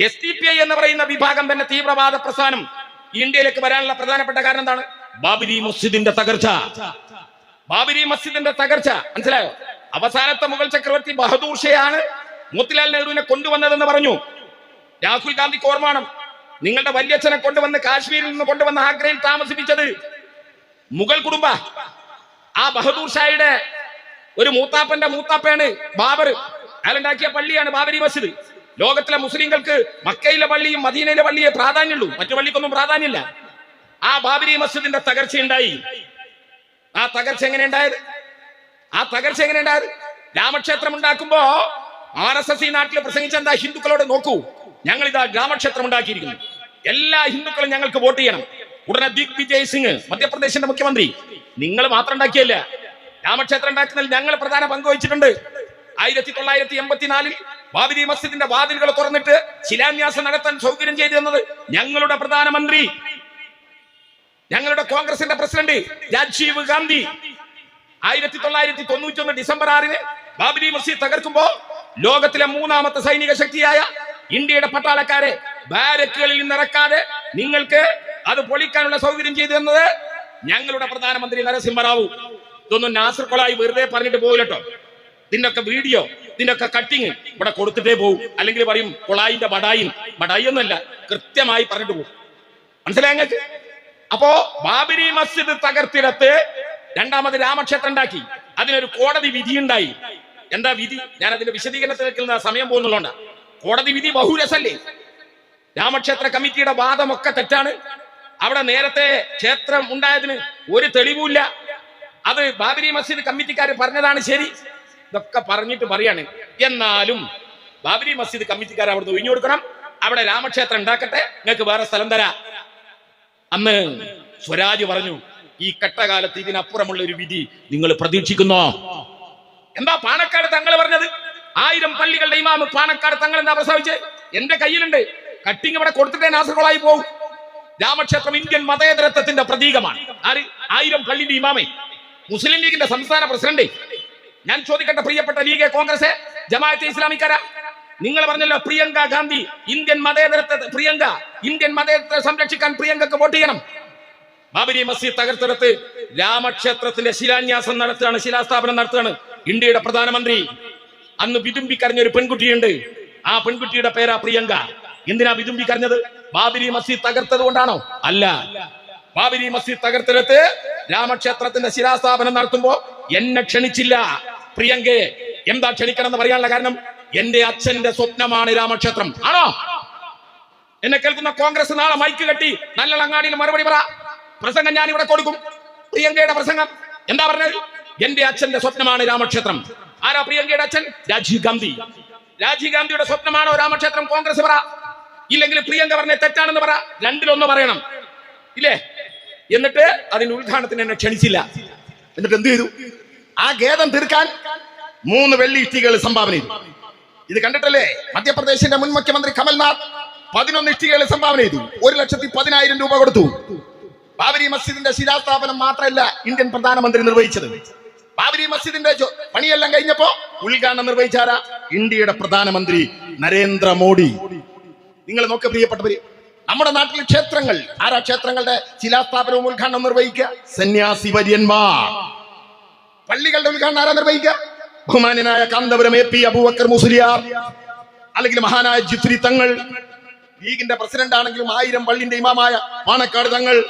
S T P I എന്ന് പറയുന്ന വിഭാഗം തന്നെ തീവ്രവാദ പ്രസ്ഥാനം. ഇന്ത്യയിലേക്ക് വരാനുള്ള പ്രധാനപ്പെട്ട കാരണം എന്താണ്? ബാബരി മസ്ജിദിന്റെ തകർച്ച. ബാബരി മസ്ജിദിന്റെ തകർച്ച. മനസ്സിലായോ? അവസാനത്തെ മുഗൾ ചക്രവർത്തി ബഹദൂർ ഷയാണ് മോത്തിലാൽ നെഹ്റുവിനെ കൊണ്ടുവന്നതെന്ന് പറഞ്ഞു. രാഹുൽ ഗാന്ധി ഓർമ്മണം. നിങ്ങളുടെ വല്യച്ഛനെ കൊണ്ടുവന്ന് കാശ്മീരിൽ നിന്ന് കൊണ്ടുവന്ന ആഗ്രയിൽ താമസിപ്പിച്ചത് മുഗൾ കുടുംബ. ആ ബഹദൂർ ഷായുടെ ഒരു മൂത്താപ്പന്റെ മൂത്താപ്പയാണ് ബാബർ. അയാളുണ്ടാക്കിയ പള്ളിയാണ് ബാബരി മസ്ജിദ്. ലോകത്തിലെ മുസ്ലിങ്ങൾക്ക് മക്കയിലെ പള്ളിയും മദീനയിലെ പള്ളിയെ പ്രാധാന്യമുള്ളൂ. മറ്റു പള്ളിക്കൊന്നും പ്രാധാന്യമില്ല. ആ ബാബരി മസ്ജിദിന്റെ തകർച്ച ഉണ്ടായി. ആ തകർച്ച എങ്ങനെ ഉണ്ടായത്? ആ തകർച്ച എങ്ങനെ ഉണ്ടായത്? രാമക്ഷേത്രം ഉണ്ടാക്കുമ്പോ ആർ എസ് എസ് ഈ നാട്ടിൽ പ്രസംഗിച്ച എന്താ ഹിന്ദുക്കളോട് നോക്കൂ. ഞങ്ങൾ ഇതാ രാമക്ഷേത്രം ഉണ്ടാക്കിയിരിക്കുന്നു. എല്ലാ ഹിന്ദുക്കളും ഞങ്ങൾക്ക് വോട്ട് ചെയ്യണം. ഉടനെ ദിഗ് വിജയ് സിംഗ് മധ്യപ്രദേശിന്റെ മുഖ്യമന്ത്രി. നിങ്ങൾ മാത്രം ഉണ്ടാക്കിയല്ല? രാമക്ഷേത്രം ഉണ്ടാക്കുന്നതിൽ ഞങ്ങൾ പ്രധാന പങ്ക് വഹിച്ചിട്ടുണ്ട്. ആയിരത്തി തൊള്ളായിരത്തി എൺപത്തിനാലിൽ ബാബരി മസ്ജിദിന്റെ വാതിലുകൾ തുറന്നിട്ട് ശിലാന്യാസം നടത്താൻ സൗകര്യം ചെയ്തു തന്നത് ഞങ്ങളുടെ പ്രധാനമന്ത്രി. ഞങ്ങളുടെ കോൺഗ്രസിന്റെ പ്രസിഡന്റ് രാജീവ് ഗാന്ധി. ആയിരത്തി തൊള്ളായിരത്തി തൊണ്ണൂറ്റി ഒന്ന് ഡിസംബർ ആറിന് ബാബരി മസ്ജിദ് തകർക്കുമ്പോ ലോകത്തിലെ മൂന്നാമത്തെ സൈനിക ശക്തിയായ ഇന്ത്യയുടെ പട്ടാളക്കാരെ ബാരക്കുകളിൽ നിന്നിറക്കാതെ നിങ്ങൾക്ക് അത് പൊളിക്കാനുള്ള സൗകര്യം ചെയ്തു തന്നത് ഞങ്ങളുടെ പ്രധാനമന്ത്രി നരസിംഹറാവു. ഇതൊന്നും നാസർ കൊളായി വെറുതെ പറഞ്ഞിട്ട് പോയില്ലട്ടോ ഇതിന്റെ ഒക്കെ വീഡിയോ ഇതിന്റെ ഒക്കെ കട്ടിങ് ഇവിടെ കൊടുത്തിട്ടേ പോകും അല്ലെങ്കിൽ പറയും കൊളായിന്റെ ബടായിൻ ബടായി ഒന്നല്ല കൃത്യമായി പറഞ്ഞിട്ട് പോകും മനസ്സിലായ അപ്പോ ബാബരി മസ്ജിദ് തകർത്തിടത്ത് രണ്ടാമത് രാമക്ഷേത്രം ഉണ്ടാക്കി. അതിനൊരു കോടതി വിധി ഉണ്ടായി. എന്താ വിധി? ഞാൻ അതിന്റെ വിശദീകരണത്തിൽ നിൽക്കുന്ന സമയം പോകുന്നുള്ള കോടതി വിധി ബഹുരസല്ലേ? രാമക്ഷേത്ര കമ്മിറ്റിയുടെ വാദമൊക്കെ തെറ്റാണ്. അവിടെ നേരത്തെ ക്ഷേത്രം ഉണ്ടായതിന് ഒരു തെളിവുമില്ല. അത് ബാബരി മസ്ജിദ് കമ്മിറ്റിക്കാർ പറഞ്ഞതാണ് ശരി. ഇതൊക്കെ പറഞ്ഞിട്ട് പറയാണ്. എന്നാലും ബാബരി മസ്ജിദ് കമ്മിറ്റിക്കാർ അവിടുന്ന് ഒഴിഞ്ഞു കൊടുക്കണം. അവിടെ രാമക്ഷേത്രം ഉണ്ടാക്കട്ടെ. നിങ്ങൾക്ക് വേറെ സ്ഥലം തരാ. അന്ന് സ്വരാജ് പറഞ്ഞു ഈ കട്ടകാലത്ത് ഇതിനപ്പുറമുള്ള ഒരു വിധി നിങ്ങൾ പ്രതീക്ഷിക്കുന്നോ? എന്താ പാണക്കാട് തങ്ങൾ പറഞ്ഞത്? ആയിരം പള്ളികളുടെ ഇമാമ് പാണക്കാട് തങ്ങൾ എന്താ പ്രസ്താവിച്ചത് എന്റെ കയ്യിലുണ്ട്. കട്ടിങ് ഇവിടെ കൊടുത്തിട്ടേ നാസുകളായി പോകും രാമക്ഷേത്രം ഇന്ത്യൻ മതേതരത്വത്തിന്റെ പ്രതീകമാണ്. ആര്? ആയിരം പള്ളിന്റെ ഇമാമേ. മുസ്ലിം ലീഗിന്റെ സംസ്ഥാന പ്രസിഡന്റ്. ഞാൻ ചോദിക്കട്ടെ പ്രിയപ്പെട്ട ലീഗ് കോൺഗ്രസ് ജമാഅത്തെ ഇസ്ലാമിക്കാര. നിങ്ങൾ പറഞ്ഞല്ലോ പ്രിയങ്ക ഗാന്ധി ഇന്ത്യൻ മതേതരത്തെ പ്രിയങ്ക ഇന്ത്യൻ മതേതരത്തെ സംരക്ഷിക്കാൻ പ്രിയങ്കക്ക് വോട്ട് ചെയ്യണം. ബാബരി മസ്ജിദ് തകർത്തെടുത്ത് രാമക്ഷേത്രത്തിന്റെ ശിലാന്യാസം നടത്തുകയാണ് ശിലാസ്ഥാപനം നടത്തുകയാണ് ഇന്ത്യയുടെ പ്രധാനമന്ത്രി. അന്ന് വിതുമ്പി കരഞ്ഞ ഒരു പെൺകുട്ടിയുണ്ട്. ആ പെൺകുട്ടിയുടെ പേരാ പ്രിയങ്ക. എന്തിനാ വിതുമ്പി കരഞ്ഞത്? ബാബരി മസ്ജിദ് തകർത്തത് കൊണ്ടാണോ? അല്ല. ബാബരി മസ്ജിദ് തകർത്തെടുത്ത് രാമക്ഷേത്രത്തിന്റെ ശിലാസ്ഥാപനം നടത്തുമ്പോ എന്നെ ക്ഷണിച്ചില്ല. പ്രിയങ്കെ എന്താ ക്ഷണിക്കണം എന്ന് പറയാനുള്ള കാരണം എന്റെ അച്ഛന്റെ സ്വപ്നമാണ് രാമക്ഷേത്രം. ആണോ? എന്നെ കേൾക്കുന്ന കോൺഗ്രസ് നാളെ മൈക്ക് കെട്ടി നല്ല അങ്ങാടിയിൽ മറുപടി പറ. പ്രസംഗം ഞാൻ ഇവിടെ കൊടുക്കും. പ്രിയങ്കയുടെ പ്രസംഗം. എന്താ പറഞ്ഞത്? എന്റെ അച്ഛന്റെ സ്വപ്നമാണ് രാമക്ഷേത്രം. ആരാ പ്രിയങ്കയുടെ അച്ഛൻ? രാജീവ് ഗാന്ധി. രാജീവ് ഗാന്ധിയുടെ സ്വപ്നമാണോ രാമക്ഷേത്രം? കോൺഗ്രസ് പറ. ഇല്ലെങ്കിൽ പ്രിയങ്ക പറഞ്ഞ തെറ്റാണെന്ന് പറ. രണ്ടിലൊന്ന് പറയണം. ഇല്ലേ? എന്നിട്ട് അതിന്റെ ഉദ്ഘാടനത്തിന് എന്നെ ക്ഷണിച്ചില്ല. എന്നിട്ട് എന്ത് ചെയ്തു? ആ ഖേദം തീർക്കാൻ മൂന്ന് വെള്ളി ഇഷ്ടികൾ സംഭാവന ചെയ്തു. ഇത് കണ്ടിട്ടല്ലേ? മധ്യപ്രദേശിന്റെ മുൻ മുഖ്യമന്ത്രി കമൽനാഥ് പതിനൊന്ന് ഇഷ്ടികൾ സംഭാവന ചെയ്തു. ഒരു ലക്ഷത്തി പതിനായിരം രൂപ കൊടുത്തു. ബാബരി മസ്ജിദിന്റെ ശിലാസ്ഥാപനം മാത്രമല്ല ഇന്ത്യൻ പ്രധാനമന്ത്രി നിർവഹിച്ചത്. ബാബരി മസ്ജിദിന്റെ പണിയെല്ലാം കഴിഞ്ഞപ്പോ ഉദ്ഘാടനം നിർവഹിച്ചാരാ ഇന്ത്യയുടെ പ്രധാനമന്ത്രി നരേന്ദ്രമോദി. നിങ്ങൾ നോക്ക പ്രിയപ്പെട്ടവര് നമ്മുടെ നാട്ടിൽ ക്ഷേത്രങ്ങൾ ആരാ ക്ഷേത്രങ്ങളുടെ ശിലാസ്ഥാപനവും ഉദ്ഘാടനം നിർവഹിക്കുക? സന്യാസി വര്യന്മാർ. പള്ളികളുടെ ഉദ്ഘാടനം ആരാ നിർവഹിക്കുക? ബഹുമാന്യനായ കാന്തപുരം എ പി അബൂബക്കർ മുസ്ലിയാർ. അല്ലെങ്കിൽ മഹാനായ ജിഫ്രി തങ്ങൾ. ലീഗിന്റെ പ്രസിഡന്റ് ആണെങ്കിലും ആയിരം പള്ളിന്റെ ഇമാമായ പാണക്കാട് തങ്ങൾ.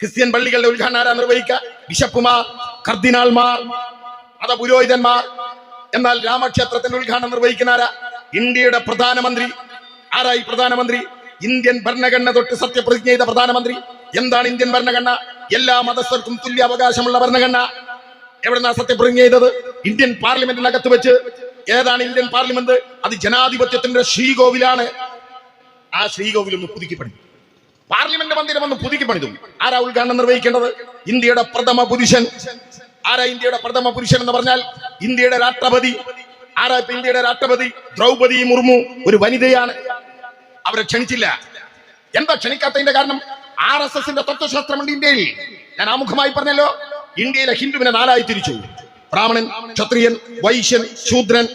ക്രിസ്ത്യൻ പള്ളികളുടെ ഉദ്ഘാടനം ആരാ നിർവഹിക്കുക? ബിഷപ്പുമാർ കർദിനാൾമാർ മതപുരോഹിതന്മാർ. എന്നാൽ രാമക്ഷേത്രത്തിന്റെ ഉദ്ഘാടനം നിർവഹിക്കുന്ന ആരാ? ഇന്ത്യയുടെ പ്രധാനമന്ത്രി. ആരായി പ്രധാനമന്ത്രി? ഇന്ത്യൻ ഭരണഘടന തൊട്ട് സത്യപ്രതിജ്ഞ ചെയ്ത പ്രധാനമന്ത്രി. എന്താണ് ഇന്ത്യൻ ഭരണഘടന? എല്ലാ മതസ്ഥർക്കും തുല്യ അവകാശമുള്ള ഭരണഘടന. എവിടെന്നാ സത്യം ബ്രിങ് ചെയ്തത്? ഇന്ത്യൻ പാർലമെന്റിനകത്ത് വെച്ച്. ഏതാണ് ഇന്ത്യൻ പാർലമെന്റ്? അത് ജനാധിപത്യത്തിന്റെ ശ്രീകോവിലാണ്. ആ ശ്രീകോവിൽ ഒന്ന് പുതുക്കി പണിതു പാർലമെന്റ് മന്ദിരം ഒന്ന് പുതുക്കി പണിതു ആരാ ഉദ്ഘാടനം നിർവഹിക്കേണ്ടത്? ഇന്ത്യയുടെ പ്രഥമ പുരുഷൻ. ആരാ ഇന്ത്യയുടെ പ്രഥമ പുരുഷൻ എന്ന് പറഞ്ഞാൽ ഇന്ത്യയുടെ രാഷ്ട്രപതി. ആരാ ഇപ്പൊ ഇന്ത്യയുടെ രാഷ്ട്രപതി? ദ്രൗപദി മുർമു ഒരു വനിതയാണ്. അവരെ ക്ഷണിച്ചില്ല. എന്താ ക്ഷണിക്കാത്തതിന്റെ കാരണം? ആർ എസ് എസിന്റെ തത്വശാസ്ത്രമുണ്ട് ഇന്ത്യയിൽ. ഞാൻ ആമുഖമായി പറഞ്ഞല്ലോ. ഇന്ത്യയിലെ ഹിന്ദുവിനെ നാലായി തിരിച്ചു. ബ്രാഹ്മണൻ ക്ഷത്രിയൻ വൈശ്യൻ ശൂദ്രൻ.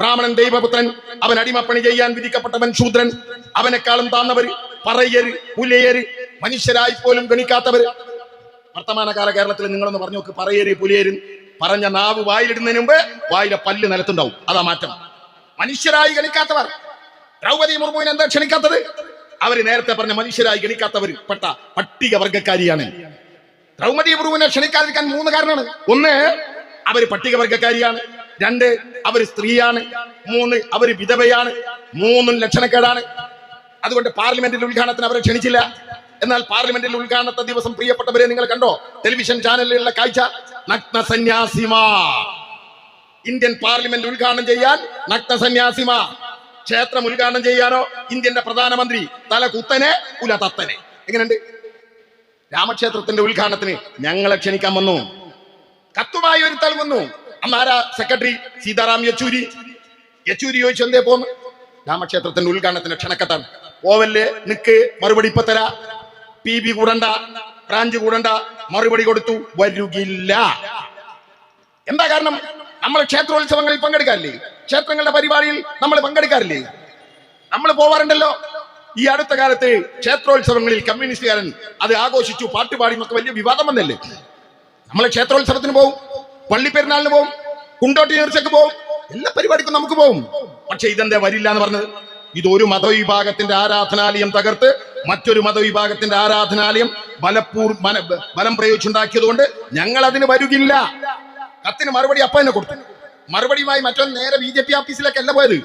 ബ്രാഹ്മണൻ ദൈവപുത്രൻ അവൻ അടിമപ്പണി ചെയ്യാൻ വിധിക്കപ്പെട്ടവൻ ശൂദ്രൻ. അവനെക്കാളും താന്നവർ പറയര് പുലയര് മനുഷ്യരായി പോലും ഗണിക്കാത്തവര് വർത്തമാനകാല കേരളത്തിൽ നിങ്ങളൊന്ന് പറഞ്ഞു നോക്ക് പറയര് പുലിയര്. പറഞ്ഞ നാവ് വായിലിടുന്നതിന് മുമ്പ് വായിലെ പല്ല് നിലത്തുണ്ടാവും. അതാ മാറ്റം. മനുഷ്യരായി ഗണിക്കാത്തവർ. ദ്രൗപദി മുർമുവിനെ എന്താ ക്ഷണിക്കാത്തത്? അവർ നേരത്തെ പറഞ്ഞ മനുഷ്യരായി ഗണിക്കാത്തവർ പെട്ട പട്ടികവർഗക്കാരിയാണ്. ദ്രൗപദി മുർമുവിനെ ക്ഷണിക്കാതിരിക്കാൻ മൂന്ന് കാരണമാണ്. ഒന്ന് അവർ പട്ടികവർഗക്കാരിയാണ് രണ്ട് അവർ സ്ത്രീയാണ്. മൂന്ന് അവർ വിധവയാണ്. മൂന്നും ലക്ഷണക്കേടാണ്. അതുകൊണ്ട് പാർലമെന്റിന്റെ ഉദ്ഘാടനത്തിന് അവരെ ക്ഷണിച്ചില്ല. എന്നാൽ പാർലമെന്റിന്റെ ഉദ്ഘാടനത്തെ ദിവസം പ്രിയപ്പെട്ടവരെ നിങ്ങൾ കണ്ടോ? ടെലിവിഷൻ ചാനലിലുള്ള കാഴ്ച നഗ്ന സന്യാസിമാ ഇന്ത്യൻ പാർലമെന്റ് ഉദ്ഘാടനം ചെയ്യാൻ നഗ്ന സന്യാസിമാ ക്ഷേത്രം ഉദ്ഘാടനം ചെയ്യാനോ ഇന്ത്യന്റെ പ്രധാനമന്ത്രി തല കുത്തനെ കുല തത്തനെ എങ്ങനെയുണ്ട്? രാമക്ഷേത്രത്തിന്റെ ഉദ്ഘാടനത്തിന് ഞങ്ങളെ ക്ഷണിക്കാൻ വന്നു. കത്തുമായി ഒരു തൽ വന്നു അന്നാരാ സെക്രട്ടറി സീതാറാം യെച്ചൂരി. യെച്ചൂരി ചോദിച്ചു എന്തേ പോന്ന്? രാമക്ഷേത്രത്തിന്റെ ഉദ്ഘാടനത്തിന് ക്ഷണക്കത്താണ്. ഓവല്ലേ നിക്ക് മറുപടി ഇപ്പൊ തരാ. പി ബി കൂടണ്ട ബ്രാഞ്ച് കൂടണ്ട മറുപടി കൊടുത്തു. വരുകില്ല. എന്താ കാരണം? നമ്മൾ ക്ഷേത്രോത്സവങ്ങളിൽ പങ്കെടുക്കാറില്ലേ? ക്ഷേത്രങ്ങളുടെ പരിപാടിയിൽ നമ്മൾ പങ്കെടുക്കാറില്ലേ? നമ്മൾ പോവാറുണ്ടല്ലോ. ഈ അടുത്ത കാലത്ത് ക്ഷേത്രോത്സവങ്ങളിൽ കമ്മ്യൂണിസ്റ്റുകാരൻ അത് ആഘോഷിച്ചു പാട്ടുപാടി എന്നൊക്കെ വലിയ വിവാദം വന്നല്ലേ? നമ്മളെ ക്ഷേത്രോത്സവത്തിന് പോവും പള്ളിപ്പെരുന്നാളിന് പോവും കുണ്ടോട്ടി നേർച്ചക്ക് പോവും എല്ലാ പരിപാടിക്കും നമുക്ക് പോവും. പക്ഷെ ഇതെന്താ വരില്ല എന്ന് പറഞ്ഞത്? ഇത് ഒരു മതവിഭാഗത്തിന്റെ ആരാധനാലയം തകർത്ത് മറ്റൊരു മതവിഭാഗത്തിന്റെ ആരാധനാലയം ബലപ്പൂർ ബല- പ്രയോഗിച്ചുണ്ടാക്കിയത് കൊണ്ട് ഞങ്ങൾ അതിന് വരുകില്ല. കത്തിന് മറുപടി അപ്പ തന്നെ കൊടുത്തു. മറുപടിയുമായി മറ്റൊന്ന് നേരെ ബി ജെ പി ഓഫീസിലേക്കല്ല പോയത്.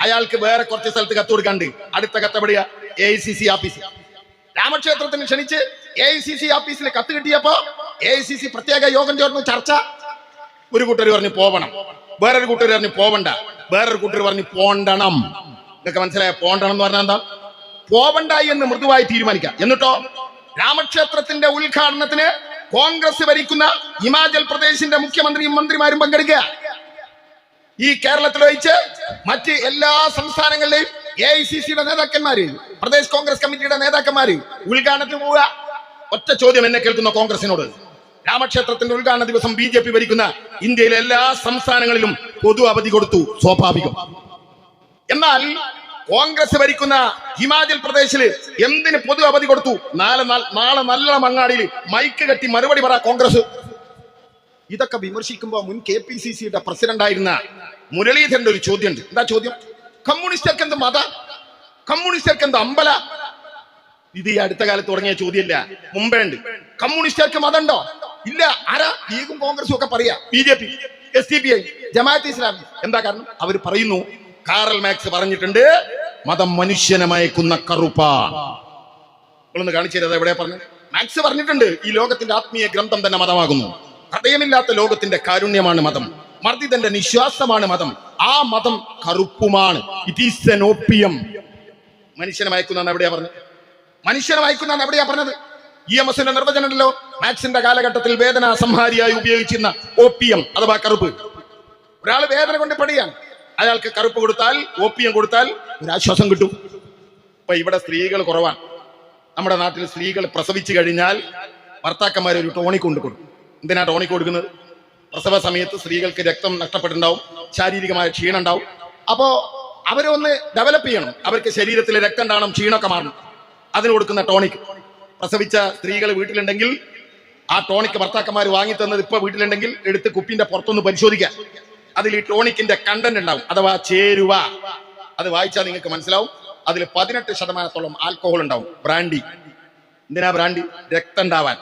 അയാൾക്ക് വേറെ കുറച്ച് സ്ഥലത്ത് കത്ത് കൊടുക്കാണ്ട്. അടുത്ത കത്ത് എവിടെയാ? A I C C office രാമക്ഷേത്രത്തിന് ക്ഷണിച്ച് എ ഐ സി സി ഓഫീസിൽ കത്ത് കിട്ടിയപ്പോ എ ഐ സി സി പ്രത്യേക യോഗം ചേർന്ന്. ചർച്ച. ഒരു കൂട്ടർ പറഞ്ഞു പോവണം. വേറൊരു കൂട്ടർ പറഞ്ഞു പോവണ്ട. വേറൊരു കൂട്ടർ പറഞ്ഞു പോണ്ടണം. ഇതൊക്കെ മനസ്സിലായ പോണ്ടണം എന്ന് പറഞ്ഞാൽ എന്താ? പോവണ്ട എന്ന് മൃദുവായി തീരുമാനിക്കാം. എന്നിട്ടോ? രാമക്ഷേത്രത്തിന്റെ ഉദ്ഘാടനത്തിന് കോൺഗ്രസ് ഭരിക്കുന്ന ഹിമാചൽ പ്രദേശിന്റെ മുഖ്യമന്ത്രിയും മന്ത്രിമാരും പങ്കെടുക്കുക. ഈ കേരളത്തിൽ വഹിച്ച് മറ്റ് എല്ലാ സംസ്ഥാനങ്ങളിലെയും എ ഐ സി സിയുടെ നേതാക്കന്മാര് പ്രദേശ് കോൺഗ്രസ് കമ്മിറ്റിയുടെ നേതാക്കന്മാര് ഉദ്ഘാടനത്തിന് പോവുക. ഒറ്റ ചോദ്യം എന്നെ കേൾക്കുന്ന കോൺഗ്രസിനോട്. രാമക്ഷേത്രത്തിന്റെ ഉദ്ഘാടന ദിവസം ബി ജെ പി ഭരിക്കുന്ന ഇന്ത്യയിലെ എല്ലാ സംസ്ഥാനങ്ങളിലും പൊതു അവധി കൊടുത്തു സ്വാഭാവികം. എന്നാൽ കോൺഗ്രസ് ഭരിക്കുന്ന ഹിമാചൽ പ്രദേശിൽ എന്തിന് പൊതു അവധി കൊടുത്തു? നാളെ നാളെ നല്ല മങ്ങാടിയിൽ മൈക്ക് കെട്ടി മറുപടി പറ കോൺഗ്രസ്. ഇതൊക്കെ വിമർശിക്കുമ്പോൾ മുൻ കെ പി സി സിയുടെ പ്രസിഡന്റ് ആയിരുന്ന മുരളീധരന്റെ ഒരു ചോദ്യമുണ്ട്. എന്താ ചോദ്യം? കമ്മ്യൂണിസ്റ്റർക്ക് എന്ത് മത? കമ്മ്യൂണിസ്റ്റർക്ക് എന്ത് അമ്പല? ഇത് ഈ അടുത്ത കാലത്ത് തുടങ്ങിയ ചോദ്യമില്ല. മുമ്പേ ഉണ്ട്. കമ്മ്യൂണിസ്റ്റർക്ക് മതമുണ്ടോ ഇല്ല. ആരാ? ലീഗും കോൺഗ്രസും ഒക്കെ പറയാ. B J P S D P I Jamaat Islami. എന്താ കാരണം? അവർ പറയുന്നു കാറൽ മാക്സ് പറഞ്ഞിട്ടുണ്ട് മതം മനുഷ്യനെ മയക്കുന്ന കറുപ്പാണ് കാണിച്ചു തരാം എവിടെ പറഞ്ഞു മാക്സ് പറഞ്ഞിട്ടുണ്ട് ഈ ലോകത്തിന്റെ ആത്മീയ ഗ്രന്ഥം തന്നെ മതമാകുന്നു. ഹൃദയമില്ലാത്ത ലോകത്തിന്റെ കാരുണ്യമാണ് മതം. മർദ്ദിതന്റെ നിശ്വാസമാണ് മതം. ആ മതം കറുപ്പുമാണ്. ഇറ്റ് ഈസ് മനുഷ്യനെ മയക്കുന്ന എവിടെയാ പറഞ്ഞത്? മനുഷ്യനെ മയക്കുന്ന എവിടെയാ പറഞ്ഞത്? ഇ എം എസിന്റെ നിർവചനം ഉണ്ടല്ലോ മാക്സിന്റെ കാലഘട്ടത്തിൽ വേദന സംഹാരിയായി ഉപയോഗിച്ചിരുന്ന ഓപ്പിയം അഥവാ കറുപ്പ്. ഒരാൾ വേദന കൊണ്ട് പടിയാണ് അയാൾക്ക് കറുപ്പ് കൊടുത്താൽ ഓപ്പിയം കൊടുത്താൽ ഒരു ആശ്വാസം കിട്ടും. ഇപ്പൊ ഇവിടെ സ്ത്രീകൾ കുറവാണ്. നമ്മുടെ നാട്ടിൽ സ്ത്രീകൾ പ്രസവിച്ചു കഴിഞ്ഞാൽ ഭർത്താക്കന്മാരെ ഒരു ടോണി കൊണ്ടു കൊടുക്കും. എന്തിനാ ടോണിക് കൊടുക്കുന്നത്? പ്രസവ സമയത്ത് സ്ത്രീകൾക്ക് രക്തം നഷ്ടപ്പെട്ടിട്ടുണ്ടാവും ശാരീരികമായ ക്ഷീണം ഉണ്ടാവും. അപ്പോ അവരെ ഒന്ന് ഡെവലപ്പ് ചെയ്യണം. അവർക്ക് ശരീരത്തിലെ രക്തം ഉണ്ടാവണം ക്ഷീണമൊക്കെ മാറണം. അതിന് കൊടുക്കുന്ന ടോണിക് പ്രസവിച്ച സ്ത്രീകൾ വീട്ടിലുണ്ടെങ്കിൽ ആ ടോണിക് ഭർത്താക്കന്മാർ വാങ്ങി തന്നത് ഇപ്പൊ വീട്ടിലുണ്ടെങ്കിൽ എടുത്ത് കുപ്പിന്റെ പുറത്തൊന്ന് പരിശോധിക്കാം. അതിൽ ഈ ടോണിക്കിന്റെ കണ്ടന്റ് ഉണ്ടാവും. അഥവാ ചേരുവ. അത് വായിച്ചാൽ നിങ്ങൾക്ക് മനസ്സിലാവും. അതിൽ പതിനെട്ട് ശതമാനത്തോളം ആൽക്കഹോൾ ഉണ്ടാവും. ബ്രാൻഡി എന്തിനാ ബ്രാൻഡി രക്തം ഉണ്ടാവാൻ.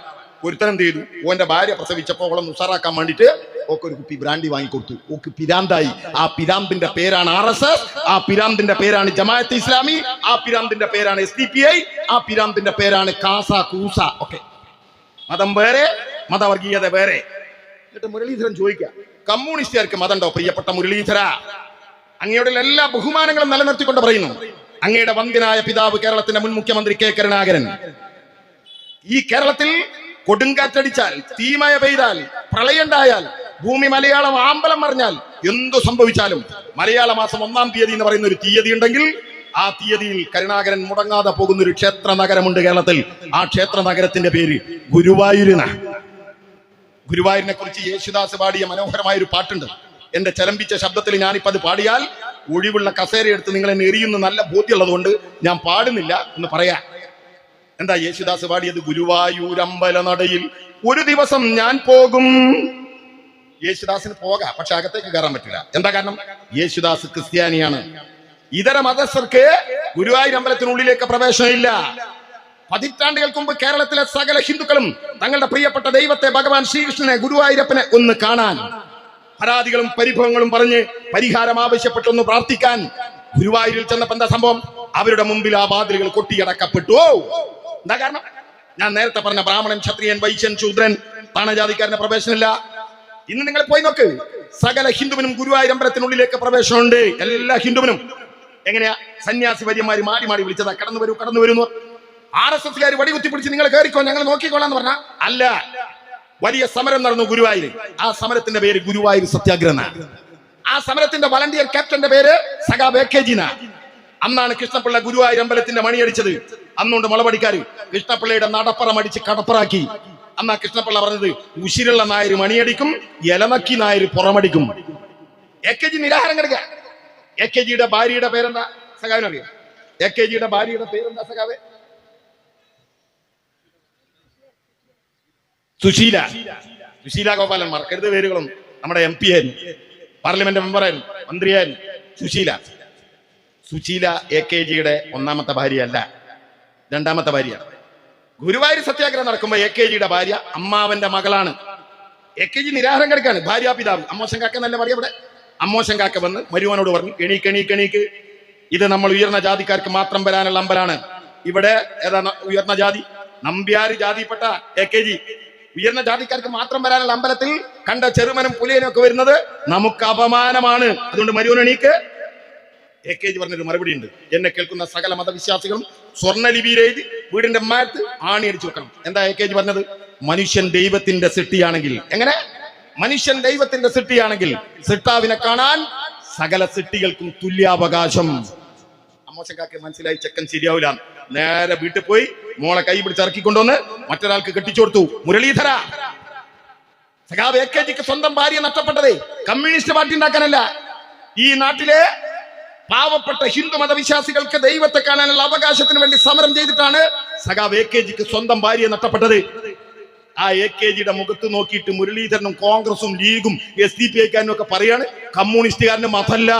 ഒരുത്തരം ചെയ്തു? ഓന്റെ ഭാര്യ പ്രസവിച്ചപ്പോൾ അവളെ ഉഷാറാക്കാൻ വേണ്ടിട്ട് ഒക്കെ ഒരു കുപ്പി ബ്രാൻഡി വാങ്ങിക്കൊടുത്തു. ഓക്ക് പിരാന്തായി. ആ പിരാന്തിന്റെ പേരാണ് ആർ എസ് എസ് ആ പിരാന്തിന്റെ പേരാണ് ജമാഅത്ത് ഇസ്ലാമി ആ പിരാന്തിന്റെ പേരാണ് എസ് ഡി പി ഐ ആ പിരാന്തിന്റെ പേരാണ് കാസ കൂസ. ഒക്കെ മതം വേറെ മതവർഗീയത വേറെ. എന്നിട്ട് മുരളീധരൻ ചോദിക്കുക കമ്മ്യൂണിസ്റ്റുകാർക്ക് മതണ്ടോ പ്രിയപ്പെട്ട മുരളീധര? അങ്ങയുടെ എല്ലാ ബഹുമാനങ്ങളും നിലനിർത്തിക്കൊണ്ട് പറയുന്നു. അങ്ങയുടെ വന്ദ്യനായ പിതാവ് കേരളത്തിന്റെ മുൻ മുഖ്യമന്ത്രി കെ കരുണാകരൻ. ഈ കേരളത്തിൽ കൊടുങ്കാറ്റടിച്ചാൽ തീമയ പെയ്താൽ പ്രളയുണ്ടായാൽ ഭൂമി മലയാളം ആമ്പലം മറിഞ്ഞാൽ എന്തു സംഭവിച്ചാലും മലയാള മാസം ഒന്നാം തീയതി എന്ന് പറയുന്ന ഒരു തീയതി ഉണ്ടെങ്കിൽ ആ തീയതിയിൽ കരുണാകരൻ മുടങ്ങാതെ പോകുന്ന ഒരു ക്ഷേത്ര നഗരമുണ്ട് കേരളത്തിൽ. ആ ക്ഷേത്ര നഗരത്തിന്റെ പേര് ഗുരുവായൂരിന. ഗുരുവായൂരിനെ കുറിച്ച് യേശുദാസ് പാടിയ മനോഹരമായ ഒരു പാട്ടുണ്ട്. എന്റെ ചലമ്പിച്ച ശബ്ദത്തിൽ ഞാനിപ്പോ അത് പാടിയാൽ ഒഴിവുള്ള കസേര എടുത്ത് നിങ്ങൾ എന്നെ എറിയുന്ന നല്ല ബോധ്യമുള്ളത് കൊണ്ട് ഞാൻ പാടുന്നില്ല എന്ന് പറയാ. എന്താ യേശുദാസ് പാടിയത്? ഗുരുവായൂരമ്പല നടയിൽ ഒരു ദിവസം ഞാൻ പോകും. യേശുദാസിന് പോകാം പക്ഷെ അകത്തേക്ക് കയറാൻ പറ്റില്ല. എന്താ കാരണം? യേശുദാസ് ക്രിസ്ത്യാനിയാണ്. ഇതര മതസ്ഥർക്ക് ഗുരുവായൂർ അമ്പലത്തിനുള്ളിലേക്ക് പ്രവേശനമില്ല പതിറ്റാണ്ടുകൾക്ക് മുമ്പ് കേരളത്തിലെ സകല ഹിന്ദുക്കളും തങ്ങളുടെ പ്രിയപ്പെട്ട ദൈവത്തെ ഭഗവാൻ ശ്രീകൃഷ്ണനെ ഗുരുവായൂരപ്പനെ ഒന്ന് കാണാൻ പരാതികളും പരിഭവങ്ങളും പറഞ്ഞ് പരിഹാരം ആവശ്യപ്പെട്ടൊന്ന് പ്രാർത്ഥിക്കാൻ ഗുരുവായൂരിൽ ചെന്നപ്പോ എന്താ സംഭവം? അവരുടെ മുമ്പിൽ ആ വാതിലുകൾ കൊട്ടിയടക്കപ്പെട്ടു. എന്താ കാരണം? ഞാൻ നേരത്തെ പറഞ്ഞ ബ്രാഹ്മണൻ ക്ഷത്രിയൻ വൈശ്യൻ ശൂദ്രൻ താണജാതിക്കാരന് പ്രവേശനമില്ല. ഇന്ന് നിങ്ങൾ പോയി നോക്ക്. സകല ഹിന്ദുവിനും ഗുരുവായൂർ അമ്പലത്തിനുള്ളിലേക്ക് പ്രവേശനമുണ്ട്. എല്ലാ ഹിന്ദുവിനും. എങ്ങനെയാ? സന്യാസി വര്യന്മാര് മാറി മാറി വിളിച്ചതാ. കടന്നു വരൂ കടന്നു വരുന്നു. ആർ എസ് എസ്കാർ വടികുത്തി പിടിച്ച് നിങ്ങൾ കയറിക്കോ ഞങ്ങൾ നോക്കിക്കോളാന്ന് പറഞ്ഞ? അല്ല. വലിയ സമരം നടന്നു ഗുരുവായൂർ ആ സമരത്തിന്റെ പേര് ഗുരുവായൂർ സത്യാഗ്രഹ ആ സമരത്തിന്റെ വളണ്ടിയർ ക്യാപ്റ്റന്റെ പേര് സഖാ ബേക്കേജിന അന്നാണ് കൃഷ്ണപിള്ള ഗുരുവായൂർ അമ്പലത്തിന്റെ മണിയടിച്ചത്. അന്നുകൊണ്ട് മുളപടിക്കാര് കൃഷ്ണപിള്ളയുടെ നടപ്പറം അടിച്ച് കടപ്പറാക്കി. അന്നാ കൃഷ്ണപിള്ള പറഞ്ഞത് ഉശിരുള്ള നായർ മണിയടിക്കും ഇലനക്കി നായർ പുറമടിക്കും. എ കെ ജി നിരാഹാരം കിടക്കുക. എ കെ ജിയുടെ ഭാര്യയുടെ പേരെന്താ? സഖാവിനറിയാം എ കെ ജിയുടെ ഭാര്യയുടെ പേരെന്താ സഖാവ്? സുശീല. സുശീല ഗോപാലൻ മറക്കരുത് പേരുകളും. നമ്മുടെ എം പി ആയിരുന്നു. പാർലമെന്റ് മെമ്പറായിരുന്നു മന്ത്രിയായിരുന്നു. സുശീല. സുശീല എ കെ ജിയുടെ ഒന്നാമത്തെ ഭാര്യയല്ല. രണ്ടാമത്തെ ഭാര്യ. ഗുരുവായൂർ സത്യാഗ്രഹം നടക്കുമ്പോ എ കെ ജിയുടെ ഭാര്യ അമ്മാവന്റെ മകളാണ്. എ കെ ജി നിരാഹാരം കിടക്കാണ് ഭാര്യ പിതാവ്. അമ്മോശൻ കാക്ക എന്നല്ല പറയാം ഇവിടെ. അമ്മോശൻ കാക്ക വന്ന് മരുവനോട് പറഞ്ഞു എണീക്ക് എണീക്ക് എണീക്ക്. ഇത് നമ്മൾ ഉയർന്ന ജാതിക്കാർക്ക് മാത്രം വരാനുള്ള അമ്പലാണ്. ഇവിടെ ഏതാ ഉയർന്ന ജാതി? നമ്പ്യാര് ജാതിപ്പെട്ട എ കെ ജി ഉയർന്ന ജാതിക്കാർക്ക് മാത്രം വരാനുള്ള അമ്പലത്തിൽ കണ്ട ചെറുമനും പുലിയനും ഒക്കെ വരുന്നത് നമുക്ക് അപമാനമാണ്. അതുകൊണ്ട് മരുവൻ എണീക്ക്. എ കെ ജി പറഞ്ഞൊരു മറുപടി ഉണ്ട് എന്നെ കേൾക്കുന്ന സകല മതവിശ്വാസികളും സ്വർണലിപിയിൽ എഴുതി വീടിന്റെ മാറ്റ് ആണി അടിച്ചു വെക്കണം. എന്താ എ കെ ജി പറഞ്ഞത്? മനുഷ്യൻ ദൈവത്തിന്റെ സിട്ടിയാണെങ്കിൽ എങ്ങനെ? മനുഷ്യൻ ദൈവത്തിന്റെ സിട്ടിയാണെങ്കിൽ സിട്ടാവിനെ കാണാൻ സകല സിട്ടികൾക്കും തുല്യാവകാശം. അമ്മോശക്കാക്ക് മനസ്സിലായി ചെക്കൻ ശരിയാവില്ല. നേരെ വീട്ടിൽ പോയി മോളെ കൈ പിടിച്ച് ഇറക്കിക്കൊണ്ടുവന്ന് മറ്റൊരാൾക്ക് കെട്ടിച്ചു കൊടുത്തു മുരളീധര! സഖാവ് എ കെ ജിക്ക് സ്വന്തം ഭാര്യ നഷ്ടപ്പെട്ടതേ. Communist party ഉണ്ടാക്കാനല്ല. ഈ നാട്ടിലെ പാവപ്പെട്ട ഹിന്ദു മതവിശ്വാസികൾക്ക് ദൈവത്തെ കാണാനുള്ള അവകാശത്തിന് വേണ്ടി സമരം ചെയ്തിട്ടാണ് സഖാവ് എ കെ ജിക്ക് സ്വന്തം ഭാര്യ നഷ്ടപ്പെട്ടത്. ആ എ കെ ജിയുടെ മുഖത്ത് നോക്കിയിട്ട് മുരളീധരനും കോൺഗ്രസും ലീഗും എസ് ഡി പി ഐക്കാരനും ഒക്കെ പറയാണ് കമ്മ്യൂണിസ്റ്റുകാരന്റെ മതല്ല.